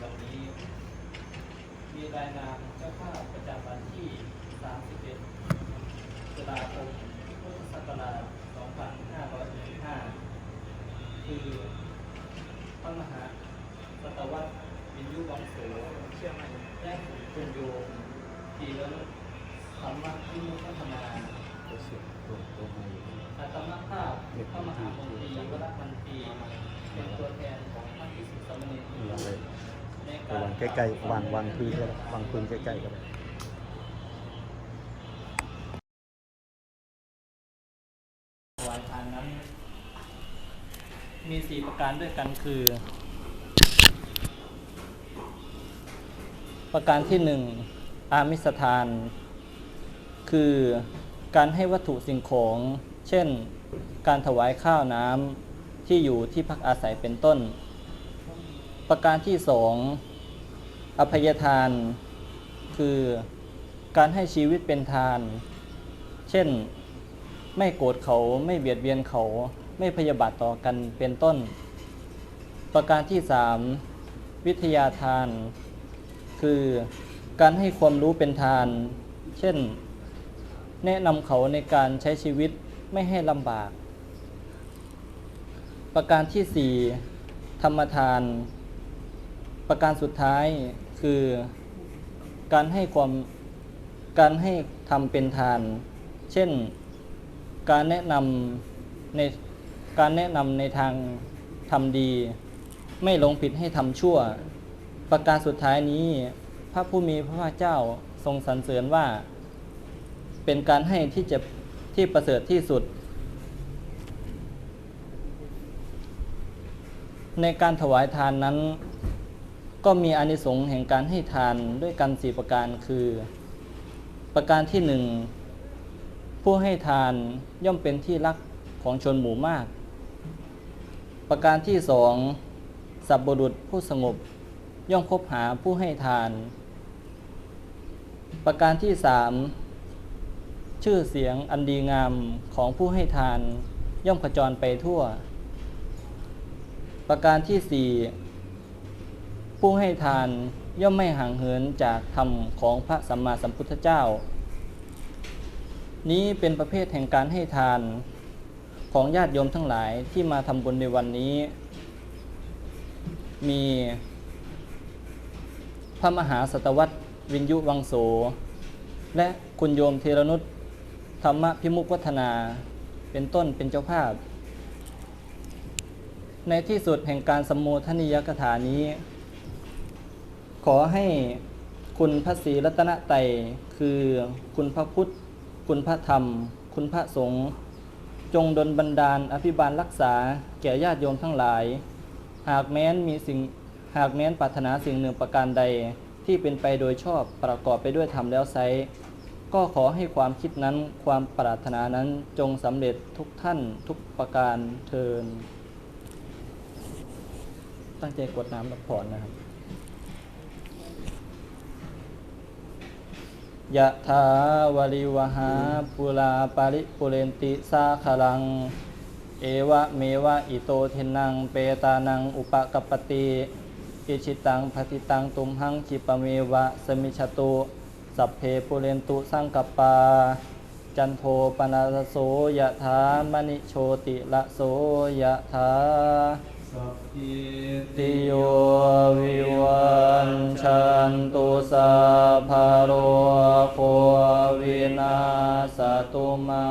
ทุกท่านในวันนี้ มีรายนามเจ้าภาพประจำวันที่ 31ตุลาคมพุทธศักราช2565คือพระมหาสตวัตวินยุวังโสเชื่อมันและคุณโยมดีแล้วธรรมะที่มุพัฒนาอาตมาภาพพระมหามงคลีวรมันตรีเป็นตัวแทนของพระภิกษุสามเณร วางใกล้ๆวางวางพื้นก็วางพื้นใกล้ๆก็ได้ถวายทานนั้น มีสี่ประการด้วยกันคือ ประการที่หนึ่งอามิสทาน คือการให้วัตถุสิ่งของ เช่น การถวายข้าวน้ำที่อยู่ที่พักอาศัยเป็นต้น ประการที่สอง อภัยทาน คือการให้ชีวิตเป็นทาน เช่นไม่โกรธเขาไม่เบียดเบียนเขาไม่พยาบาทต่อกันเป็นต้น ประการที่สามวิทยาทาน คือการให้ความรู้เป็นทาน เช่น แนะนำเขาในการใช้ชีวิตไม่ให้ลำบาก ประการที่สี่ธรรมทาน ประการสุดท้ายคือการให้ความการให้ทำเป็นทาน เช่นการแนะนำในการแนะนำในทางทำดี ไม่หลงผิดให้ทำชั่ว ประการสุดท้ายนี้ พระผู้มีพระภาคเจ้าทรงสรรเสริญว่า เป็นการให้ที่จะที่ประเสริฐที่สุด ในการถวายทานนั้น ก็มีอานิสงส์แห่งการให้ทานด้วยกันสี่ประการคือ ประการที่หนึ่งผู้ให้ทานย่อมเป็นที่รักของชนหมู่มาก ประการที่สองสัพบุรุษผู้สงบย่อมคบหาผู้ให้ทาน ประการที่สามชื่อเสียงอันดีงามของผู้ให้ทานย่อมขจรไปทั่ว ประการที่สี่ ผู้ให้ทานย่อมไม่ห่างเหินจากธรรมของพระสัมมาสัมพุทธเจ้า นี้เป็นประเภทแห่งการให้ทานของญาติโยมทั้งหลายที่มาทำบุญในวันนี้ มีพระมหาสตวัตวินยุวังโส และคุณโยมเทรนุษธรรมพิมุกวัฒนาเป็นต้นเป็นเจ้าภาพ ในที่สุดแห่งการสมโมทนิยกถานี้ อให้คุณพระศรีรัตนไตรัยคือคุณพระพุทธ คุณพระธรรม คุณพระสงฆ์จงดลบันดาลอภิบาลรักษาแก่ญาติโยมทั้งหลาย หากแม้นมีสิ่งหากแม้นปรารถนาสิ่งหนึ่งประการใดที่เป็นไปโดยชอบประกอบไปด้วยธรรมแล้วไซก็ขอให้ความคิดนั้นความปรารถนานั้นจงสำเร็จทุกท่านทุกประการเทิน ตั้งใจกดน้ำรับผ่อนนะครับ ยะถาวริวหาปุราปาริปุเรนติสาคลัง เอวะเมวะอิโตเทนังเปตานังอุปกปปติอิชิตังภติตังตุมหังจิปเมวะสมิชตุสัพเพปุเรนตุสังกปปาจันโทปนาสโสยะถามณิโชติละโสยะถา ติโยวิวันชันตุสัพพะโรโควินาสตุมา